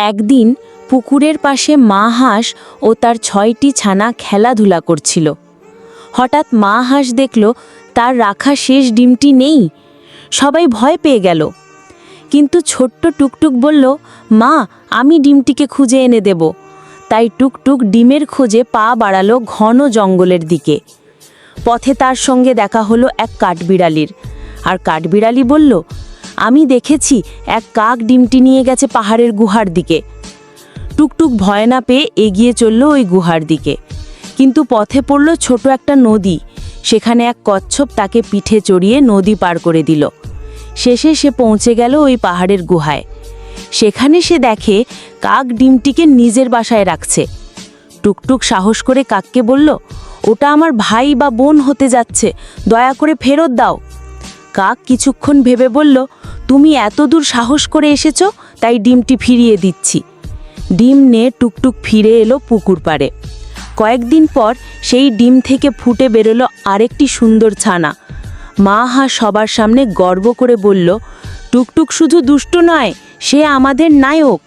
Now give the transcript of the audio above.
একদিন পুকুরের পাশে মা হাঁস ও তার ছয়টি ছানা খেলাধুলা করছিল। হঠাৎ মা হাঁস দেখল, তার রাখা শেষ ডিমটি নেই। সবাই ভয় পেয়ে গেল। কিন্তু ছোট্ট টুকটুক বলল, মা, আমি ডিমটিকে খুঁজে এনে দেব। তাই টুকটুক ডিমের খোঁজে পা বাড়ালো ঘন জঙ্গলের দিকে। পথে তার সঙ্গে দেখা হলো এক কাঠবিড়ালির। আর কাঠবিড়ালি বলল আমি দেখেছি এক কাক ডিমটি নিয়ে গেছে পাহাড়ের গুহার দিকে। টুকটুক ভয় না পেয়ে এগিয়ে চলল ওই গুহার দিকে। কিন্তু পথে পড়ল ছোট একটা নদী। সেখানে এক কচ্ছপ তাকে পিঠে চড়িয়ে নদী পার করে দিল। শেষে সে পৌঁছে গেল ওই পাহাড়ের গুহায়। সেখানে সে দেখে কাক ডিমটিকে নিজের বাসায় রাখছে। টুকটুক সাহস করে কাককে বলল, ওটা আমার ভাই বা বোন হতে যাচ্ছে, দয়া করে ফেরত দাও। কাক কিছুক্ষণ ভেবে বলল তুমি এত দূর সাহস করে এসেছ, তাই ডিমটি ফিরিয়ে দিচ্ছি। ডিম নিয়ে টুকটুক ফিরে এলো পুকুর পাড়ে। কয়েকদিন পর সেই ডিম থেকে ফুটে বেরোলো আরেকটি সুন্দর ছানা। মা হা সবার সামনে গর্ব করে বলল, টুকটুক শুধু দুষ্ট নয়, সে আমাদের নায়ক।